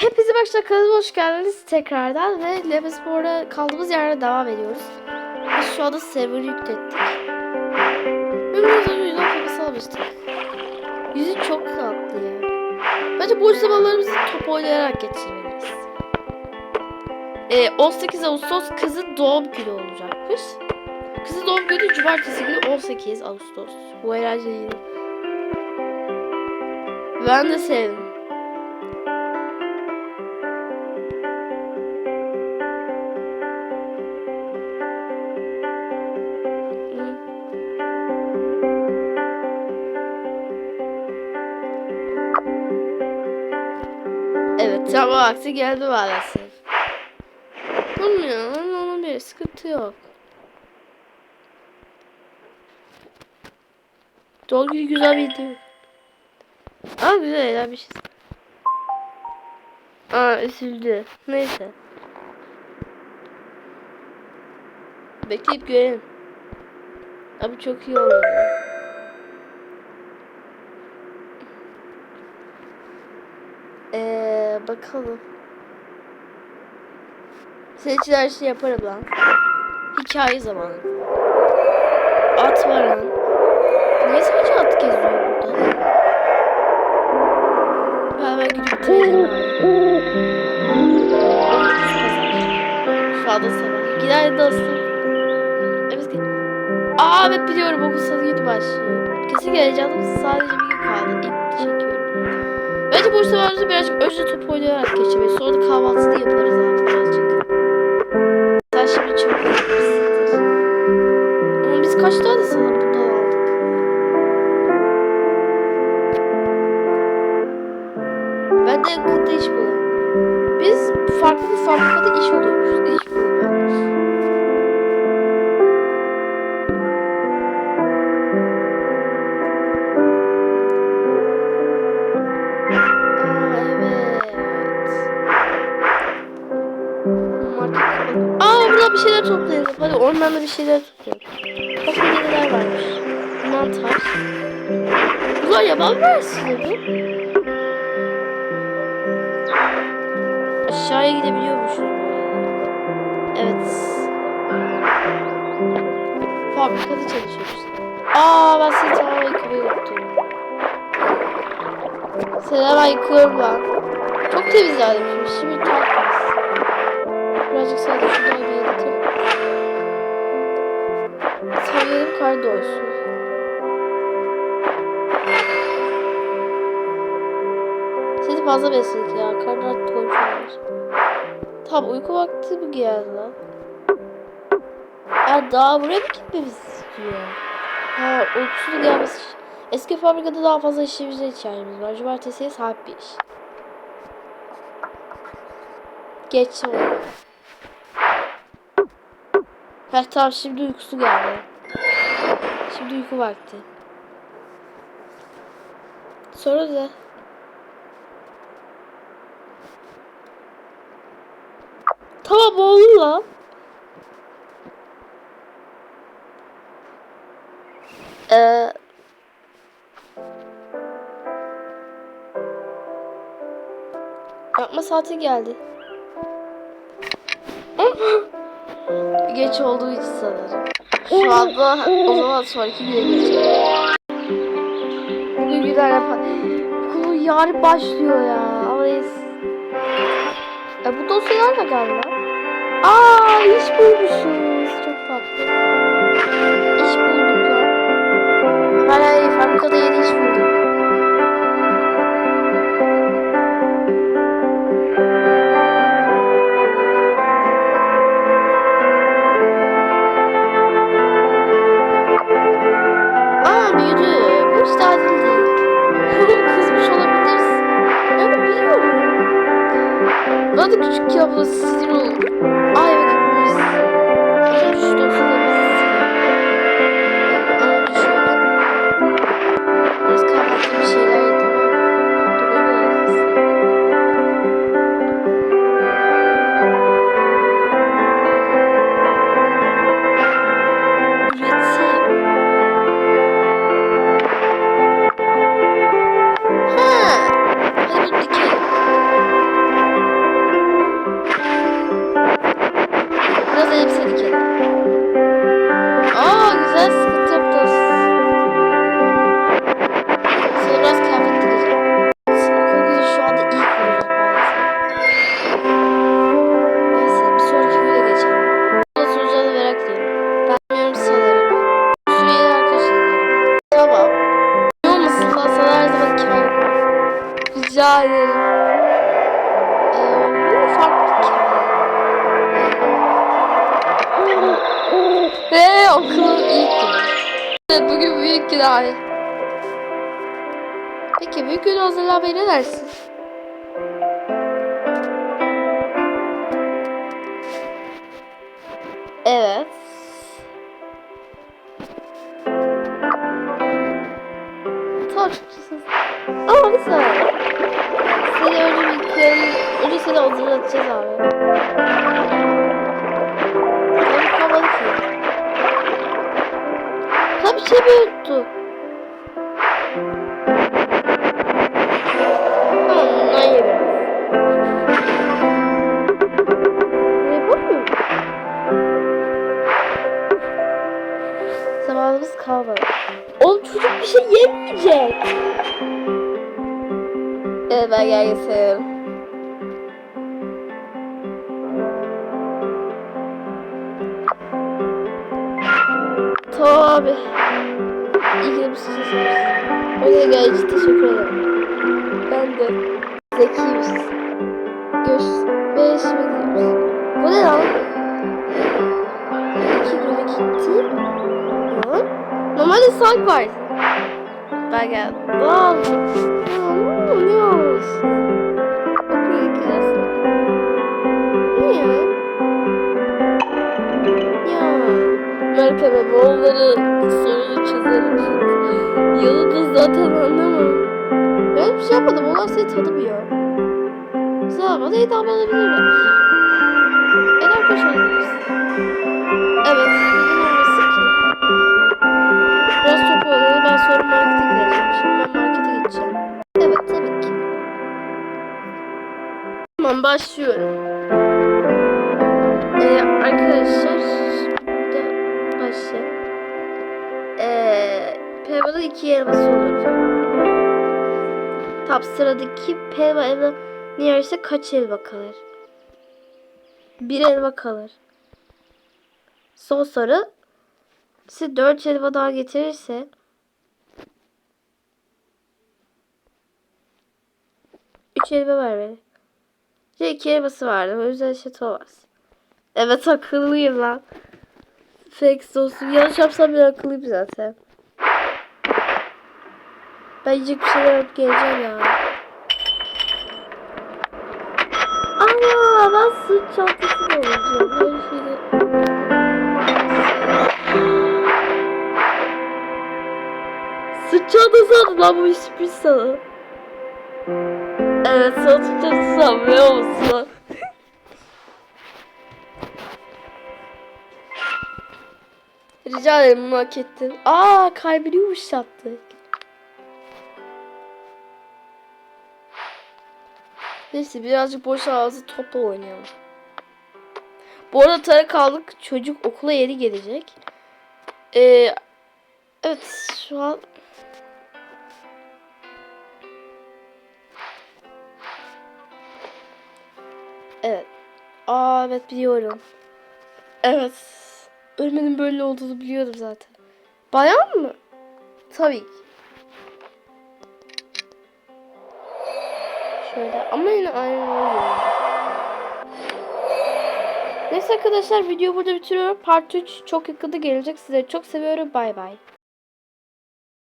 Hepinize başta kanalıma hoş geldiniz tekrardan ve Leve Spor'da kaldığımız yerden devam ediyoruz. Biz şu anda server'ı yüklettik. Önce yüzden kafası almıştık. Yüzü çok tatlı ya. Bence boş zamanlarımızı top oynayarak geçirmeliyiz. Ee, 18 Ağustos kızın doğum günü olacakmış. Kızın doğum günü cumartesi günü 18 Ağustos. Bu eğlenceliydi. Ben de sevdim. Tam vakti geldi maalesef. Olmuyor onun, onun bir sıkıntı yok. Doğum günü güzel bir video. Aa güzel eğlenmişiz. Aa üzüldü. Neyse. Bekleyip görelim. Abi çok iyi olur. Ee, bakalım. Senin için her şeyi yaparım lan. Hikaye zamanı. At var lan. Niye sadece at geziyor burada? Ben hemen gidip abi. Şu anda sabah. Gider de asıl. Evet. gel- Aa evet biliyorum okul salı günü başlıyor. Kesin geleceğim. Sadece bir gün kaldı. İlk Bence boş zamanımızı birazcık önce top oynayarak geçirmeyiz. Sonra da kahvaltısını yaparız abi ormanda bir şeyler toplayalım. Bakın neler varmış. Mantar. Ulan yaban versiyonu bu. Aşağıya arada. Evet. Fabrikada çalışıyoruz. Aa ben seni tamamen yıkamayı unuttum. Seni hemen yıkıyorum ben. Çok temizlendim şimdi. Şimdi. Birazcık sadece Kar doysun. Seni fazla besledik ya. Karnı artık olmuş. Tamam uyku vakti mi geldi lan? Ya daha buraya mı gitmemiz istiyor? Ha uykusunun gelmesi. Eski fabrikada daha fazla işimize ihtiyacımız var. Cumartesiye saat bir iş. Geç sonra. Heh tamam şimdi uykusu geldi. Şimdi uyku vakti. Sonra da Tamam oğlum lan. Ee, yapma saati geldi. Geç olduğu için sanırım. Şu o zaman sonraki güne geçelim. Bugün güzel yapar. Okul yarın başlıyor ya. Ama. E, bu dosyalar da galiba. Aa iş bulmuşuz. Çok tatlı. Da küçük kablo sinir Okul ilk günü. Evet bugün büyük gün abi. Peki büyük gün hazırlanmaya ne dersin? Evet. Tartışsız. Ama güzel. Seni önce bir kıyalım. Önce seni hazırlatacağız abi. Ha bir şey yapamıyorum? Zamanımız kalmadı. Oğlum çocuk bir şey yemeyecek. Evet ben. Tamam abi. İyi ki de bir şey söylüyorsun. Öyle gel için teşekkür ederim. Ben de. Zekiymişiz. Görüşürüz. Ve şimdi gidiyoruz. Bu ne lan? İki güne gitti. Lan. Normalde saat vardı. Ben geldim. Aa, ne olsun? Merkebe Moğolları sorunu çözerim. Yıldız zaten anlamam. Ben bir şey yapmadım. Onlar seni tanımıyor. Sana bana hitap edebilirler. En arkadaş olabilirsin. Evet. Neden olmasın ki? Biraz top oynayalım. Ben sonra markete gideceğim. Şimdi ben markete gideceğim. Evet tabii ki. Tamam başlıyorum. Pelva'da iki elması olur. Tam sıradaki Pelva elma yerse kaç elma kalır? Bir elma kalır. Son soru. Size dört elma daha getirirse üç elma ver beni. Şey iki elması vardı. O yüzden şato olmaz. Evet akıllıyım lan. Fake olsun. Yanlış yapsam bile akıllıyım zaten. Ben bir şeyler alıp geleceğim ya. Aa ben sırt çantası da alacağım. Böyle şeyde... Sırt çantası aldım lan bu sürpriz sana. Evet sana sırt çantası aldım biliyor musun? Rica ederim bunu hak ettin. Aa kalbini yumuşattı. Neyse birazcık boş ağzı topla oynayalım. Bu arada tara kaldık. Çocuk okula yeni gelecek. Ee, evet şu an Evet. Aa evet biliyorum. Evet. Ölmenin böyle olduğunu biliyordum zaten. Bayan mı? Tabii ki. Şöyle ama yine aynı oluyor. Neyse arkadaşlar video burada bitiriyorum. Part 3 çok yakında gelecek. Sizleri çok seviyorum. Bay bay.